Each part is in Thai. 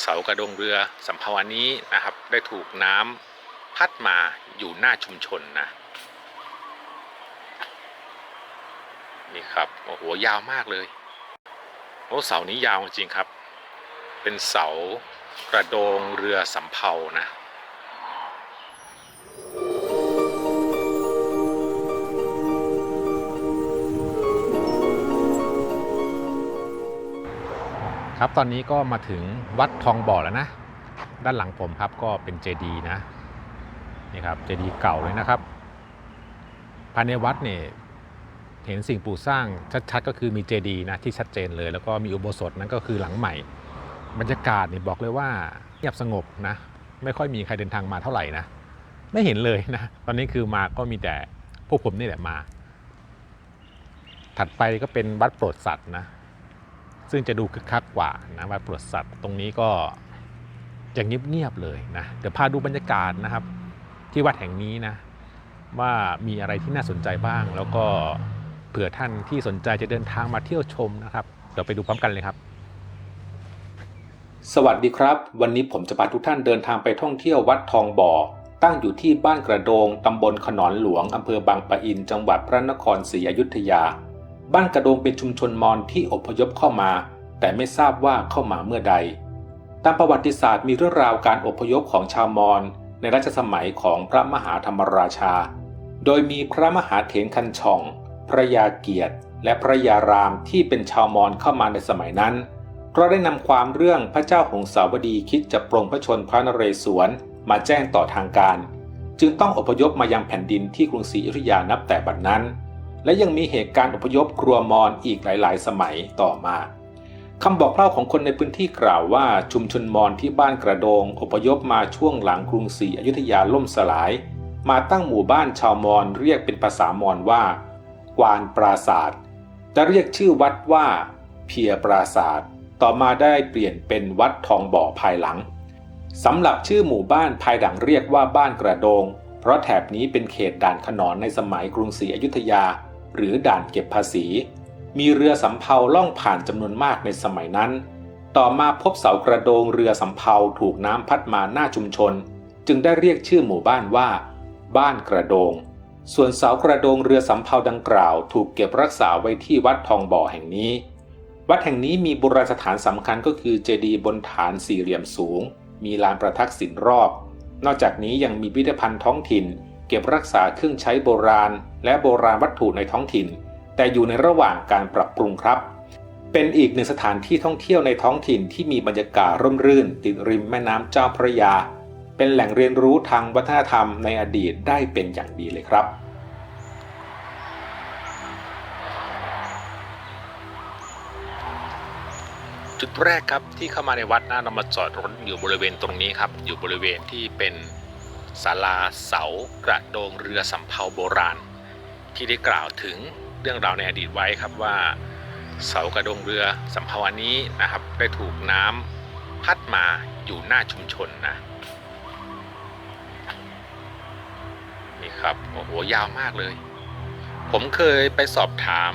เสากระดงเรือสำเภาอันนี้นะครับ ได้ถูกน้ำพัดมาอยู่หน้าชุมชนนะนี่ครับโอ้โหยาวมากเลยโอ้เสานี้ยาวจริงครับ เป็นเสากระโดงเรือสำเภานะ ครับตอนนี้ก็มาถึงวัดทองบ่อแล้วนะ ด้านหลังผมครับก็เป็นเจดีนะนี่ครับเจดีเก่าเลยนะครับ ภายในวัดเนี่ยเห็นสิ่งปลูกสร้างชัดๆ ก็คือมีเจดีนะที่ชัดเจนเลย แล้วก็มีอุโบสถนั่นก็คือหลังใหม่ บรรยากาศเนี่ยบอกเลยว่าเงียบสงบนะ ไม่ค่อยมีใครเดินทางมาเท่าไหร่นะ ไม่เห็นเลยนะ ตอนนี้คือมาก็มีแต่พวกผมนี่แหละมา ถัดไปก็เป็นวัดโปรดสัตว์นะ ซึ่งจะดูคึกคักกว่านะวัดปรดสัตว์ตรงนี้ก็อย่างเงียบๆเลยนะเดี๋ยวพาดูบรรยากาศนะครับ ที่วัดแห่งนี้นะว่ามีอะไรที่น่าสนใจบ้าง แล้วก็เผื่อท่านที่สนใจจะเดินทางมาเที่ยวชมนะครับเดี๋ยวไปดูพร้อมกันเลยครับ สวัสดีครับ วันนี้ผมจะพาทุกท่านเดินทางไปท่องเที่ยววัดทองบ่อตั้งอยู่ที่บ้านกระโดงตำบลขนอนหลวงอำเภอบางปะอิน จังหวัดพระนครศรีอยุธยา บ้านกระโดงเป็นชุมชนมอญที่อพยพเข้ามา แต่ไม่ทราบว่าเข้ามาเมื่อใด ตามประวัติศาสตร์มีเรื่องราวการอพยพของชาวมอญในรัชสมัยของพระมหาธรรมราชา โดยมีพระมหาเถรคันช่อง พระยาเกียรติ และพระยารามที่เป็นชาวมอญเข้ามาในสมัยนั้น เพราะได้นำความเรื่องพระเจ้าหงสาวดีคิดจะปรงพระชนพระนเรศวรมาแจ้งต่อทางการ จึงต้องอพยพมายังแผ่นดินที่กรุงศรีอยุธยานับแต่บัดนั้น และยังมีเหตุการณ์อพยพครัวมอญอีกหลาย ๆ สมัยต่อมาคำบอกเล่าของคนในพื้นที่กล่าวว่าชุมชนมอญที่บ้านกระโดงอพยพมาช่วงหลังกรุงศรีอยุธยาล่มสลาย มาตั้งหมู่บ้านชาวมอญเรียกเป็นภาษามอญว่ากวานปราศาสตร์จะเรียกชื่อวัดว่า เพียปราศาสตร์ต่อมาได้เปลี่ยนเป็นวัดทองบ่อภายหลังสำหรับชื่อหมู่บ้านภายหลังเรียกว่าบ้านกระโดง เพราะแถบนี้เป็นเขตด่านขนอนในสมัยกรุงศรีอยุธยา หรือด่านเก็บภาษี มีเรือสำเภาล่องผ่านจำนวนมากในสมัยนั้น ต่อมาพบเสากระโดงเรือสำเภาถูกน้ำพัดมาหน้าชุมชน จึงได้เรียกชื่อหมู่บ้านว่า บ้านกระโดง ส่วนเสากระโดงเรือสำเภาดังกล่าว ถูกเก็บรักษาไว้ที่วัดทองบ่อแห่งนี้ วัดแห่งนี้มีโบราณสถานสำคัญก็คือเจดีย์บนฐานสี่เหลี่ยมสูง มีลานประทักษิณรอบ นอกจากนี้ยังมีพิพิธภัณฑ์ท้องถิ่น เก็บรักษาเครื่องใช้โบราณ และโบราณวัตถุในท้องถิ่น แต่อยู่ในระหว่างการปรับปรุงครับ เป็นอีกหนึ่งสถานที่ท่องเที่ยวในท้องถิ่นที่มีบรรยากาศร่มรื่น ติดริมแม่น้ำเจ้าพระยา เป็นแหล่งเรียนรู้ทางวัฒนธรรมในอดีตได้เป็นอย่างดีเลยครับจุดแรกครับที่เข้ามาในวัดนะเรามาจอดรถอยู่บริเวณตรงนี้ครับ อยู่บริเวณที่เป็นศาลาเสากระโดงเรือสำเภาโบราณ ที่ได้กล่าวถึงเรื่องราวในอดีตไว้ครับว่า เสากระโดงเรือสำเภาอันนี้นะครับได้ถูกน้ำพัดมาอยู่หน้าชุมชนนะนี่ครับโอ้โหยาวมากเลย ผมเคยไปสอบถาม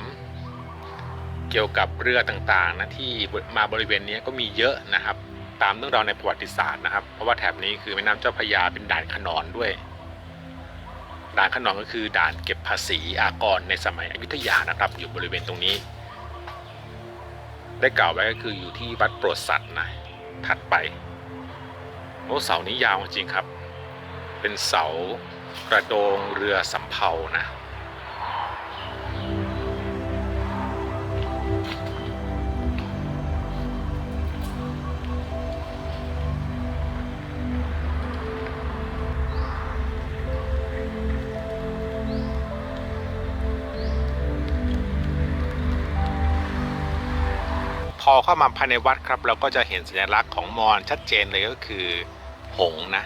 เกี่ยวกับเรือต่างๆนะที่มาบริเวณนี้ก็มีเยอะนะครับ ตามเรื่องราวในประวัติศาสตร์นะครับ เพราะว่าแถบนี้คือแม่น้ำเจ้าพระยาเป็นด่านขนอนด้วย ด่านขนองก็คือด่านเก็บภาษีอากรในสมัยอยุธยานะครับ อยู่บริเวณตรงนี้ ได้กล่าวไว้ก็คืออยู่ที่วัดโปรดสัตว์นะถัดไปโอ้เสานี้ยาวจริงครับ เป็นเสากระโดงเรือสำเภานะ อเข้ามาภายในวัดครับ เราก็จะเห็นสัญลักษณ์ของมอญชัดเจนเลยก็คือ หงส์นะ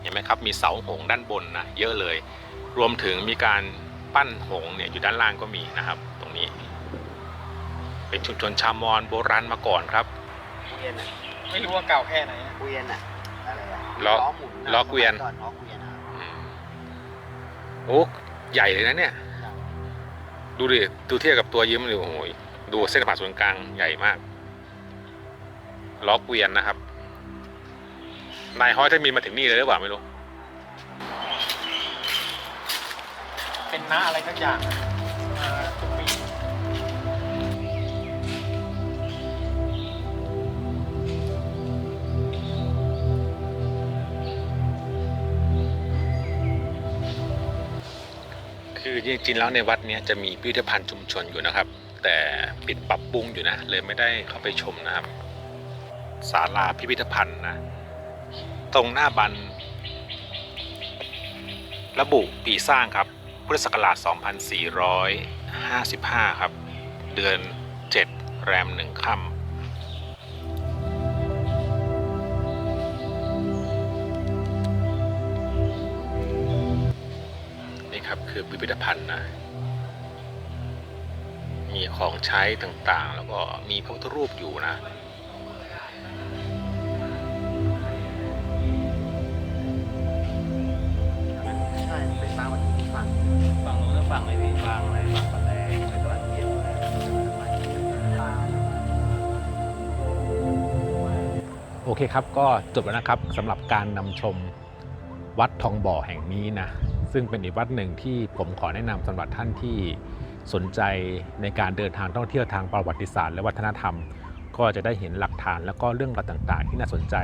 เห็นไหมครับมีเสาหงส์ด้านบนนะเยอะเลย รวมถึงมีการปั้นหงส์เนี่ยอยู่ด้านล่างก็มีนะครับ ตรงนี้ เป็นชุมชนชาวมอญโบราณมาก่อนครับเกวียนอะไม่รู้ว่าเก่าแค่ไหนอะเกวียนอะอะไรอะล้อหมุนะล้อเกวียนสมัก่อนล้อเกวียนอะอืมโอ้ใหญ่เลยนะเนี่ย ดูดิดูเทียบกับตัวยิ้มเลยโอ้โหดูเส้นผ่าศูนย์กลางใหญ่มาก ล้อเกวียนนะครับ นายฮอยจะมีมาถึงนี่เลยหรือเปล่าไม่รู้ เป็นน้าอะไรสักอย่างอะมาทุกปีคือจริงๆแล้วในวัดเนี้ยจะมีพิพิธภัณฑ์ชุมชนอยู่นะครับ แต่ปิดปรับปรุงอยู่นะ เลยไม่ได้เข้าไปชมนะครับ ศาลาพิพิธภัณฑ์นะ ตรงหน้าบัน ระบุปีสร้างครับ พุทธศักราช 2455 ครับ เดือน 7 แรม1ค่ำนี่ครับคือพิพิธภัณฑ์นะ มีของใช้ต่างๆ แล้วก็มีพระพุทธรูปอยู่นะ อเคครับก็จบแล้วนะครับสำหรับการนำชมวัดทองบ่อแห่งนี้นะซึ่งเป็นอีกวัดหนึ่งที่ผมขอแนะนำสำหรับท่านที่สนใจในการเดินทางท่องเที่ยวทางประวัติศาสตร์และวัฒนธรรม ก็จะได้เห็นหลักฐานแล้วก็เรื่องราวต่างๆ ที่น่าสนใจ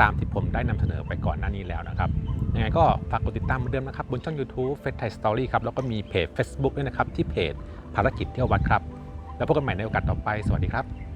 ตามที่ผมได้นำเสนอไปก่อนหน้านี้แล้วนะครับยังไงก็ฝากกดติดตามเหมือนเดิมนะครับบนช่อง YouTube f a c e Thai Story ครับแล้วก็มีเพจ Facebook ด้วยนะครับที่เพจภารกิจเที่ยววัดครับ แล้วพบกันใหม่ในโอกาสต่อไปสวัสดีครับ